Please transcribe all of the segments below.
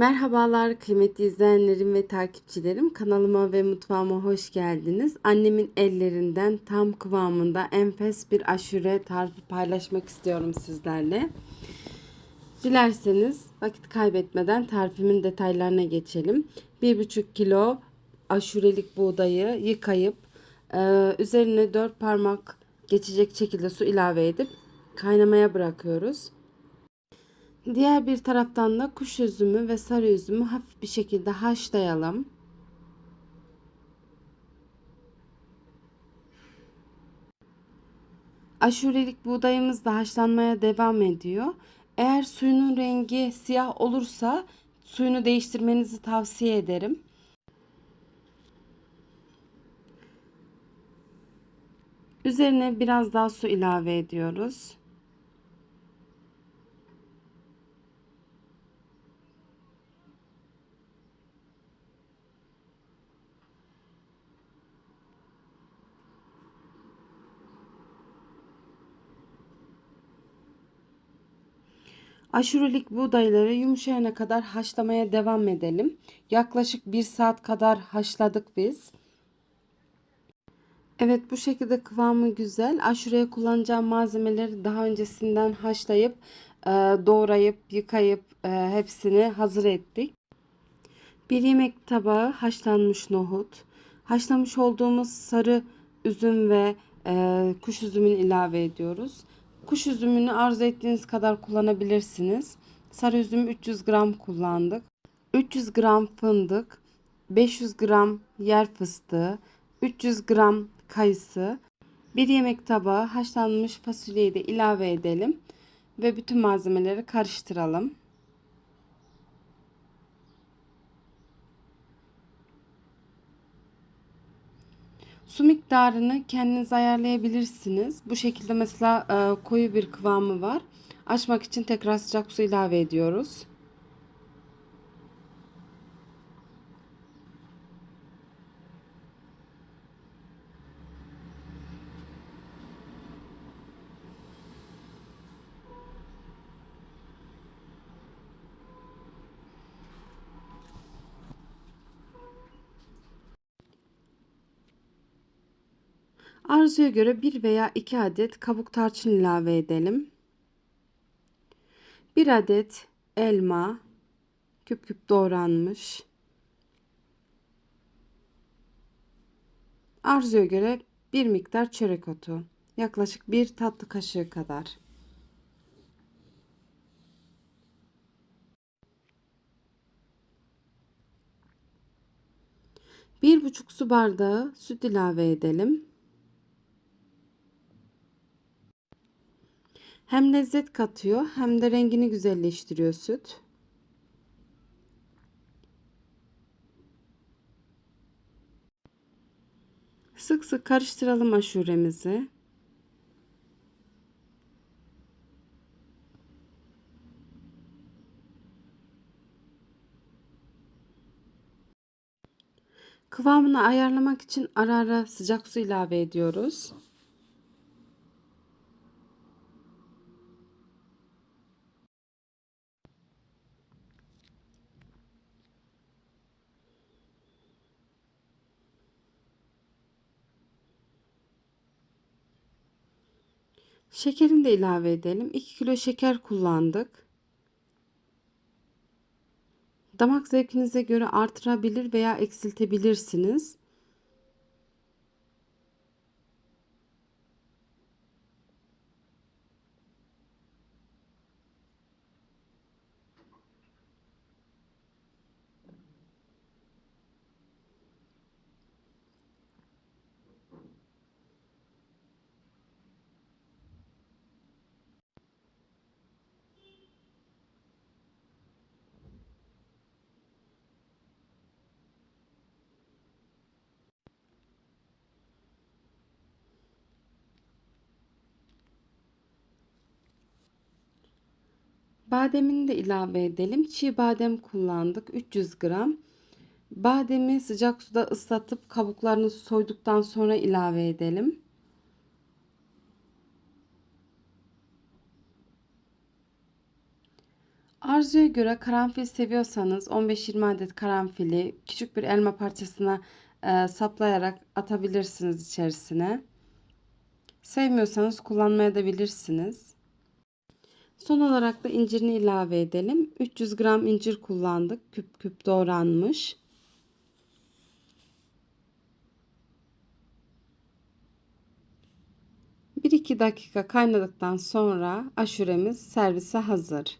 Merhabalar kıymetli izleyenlerim ve takipçilerim. Kanalıma ve mutfağıma hoş geldiniz. Annemin ellerinden tam kıvamında enfes bir aşure tarifi paylaşmak istiyorum sizlerle. Dilerseniz vakit kaybetmeden tarifimin detaylarına geçelim. 1,5 kilo aşurelik buğdayı yıkayıp e, üzerine 4 parmak geçecek şekilde su ilave edip kaynamaya bırakıyoruz. Diğer bir taraftan da kuş üzümü ve sarı üzümü hafif bir şekilde haşlayalım. Aşurelik buğdayımız da haşlanmaya devam ediyor. Eğer suyunun rengi siyah olursa suyunu değiştirmenizi tavsiye ederim. Üzerine biraz daha su ilave ediyoruz. Aşurelik buğdayları yumuşayana kadar haşlamaya devam edelim. Yaklaşık bir saat kadar haşladık biz. Evet bu şekilde kıvamı güzel. Aşureye kullanacağım malzemeleri daha öncesinden haşlayıp e, doğrayıp yıkayıp e, hepsini hazır ettik. Bir yemek tabağı haşlanmış nohut. Haşlamış olduğumuz sarı üzüm ve e, kuş üzümünü ilave ediyoruz. Kuş üzümünü arzu ettiğiniz kadar kullanabilirsiniz. Sarı üzüm 300 gram kullandık. 300 gram fındık, 500 gram yer fıstığı, 300 gram kayısı, bir yemek tabağı haşlanmış fasulyeyi de ilave edelim ve bütün malzemeleri karıştıralım. Su miktarını kendiniz ayarlayabilirsiniz. Bu şekilde mesela e, koyu bir kıvamı var. Açmak için tekrar sıcak su ilave ediyoruz. Arzuya göre 1 veya 2 adet kabuk tarçın ilave edelim. 1 adet elma küp küp doğranmış. Arzuya göre bir miktar çörek otu. Yaklaşık bir tatlı kaşığı kadar. Bir buçuk su bardağı süt ilave edelim. Hem lezzet katıyor hem de rengini güzelleştiriyor süt. Sık sık karıştıralım aşuremizi. Kıvamını ayarlamak için ara ara sıcak su ilave ediyoruz. Şekerini de ilave edelim. 2 kilo şeker kullandık. Damak zevkinize göre artırabilir veya eksiltebilirsiniz. Bademini de ilave edelim. Çiğ badem kullandık. 300 gram. Bademi sıcak suda ıslatıp kabuklarını soyduktan sonra ilave edelim. Arzuya göre karanfil seviyorsanız 15-20 adet karanfili küçük bir elma parçasına e, saplayarak atabilirsiniz içerisine. Sevmiyorsanız kullanmaya da bilirsiniz. Son olarak da incirini ilave edelim. 300 gram incir kullandık. Küp küp doğranmış. Bir iki dakika kaynadıktan sonra aşuremiz servise hazır.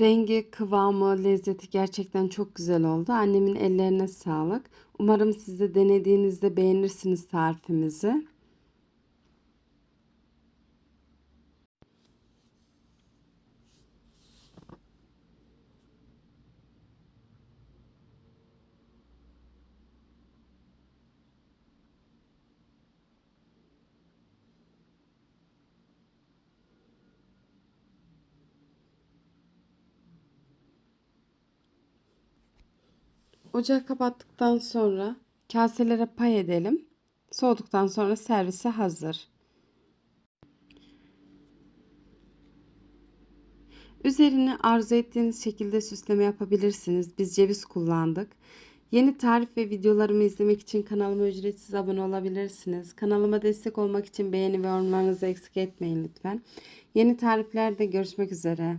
Rengi, kıvamı, lezzeti gerçekten çok güzel oldu. Annemin ellerine sağlık. Umarım siz de denediğinizde beğenirsiniz tarifimizi. Ocağı kapattıktan sonra kaselere pay edelim. Soğuduktan sonra servise hazır. Üzerini arzu ettiğiniz şekilde süsleme yapabilirsiniz. Biz ceviz kullandık. Yeni tarif ve videolarımı izlemek için kanalıma ücretsiz abone olabilirsiniz. Kanalıma destek olmak için beğeni ve yorumlarınızı eksik etmeyin lütfen. Yeni tariflerde görüşmek üzere.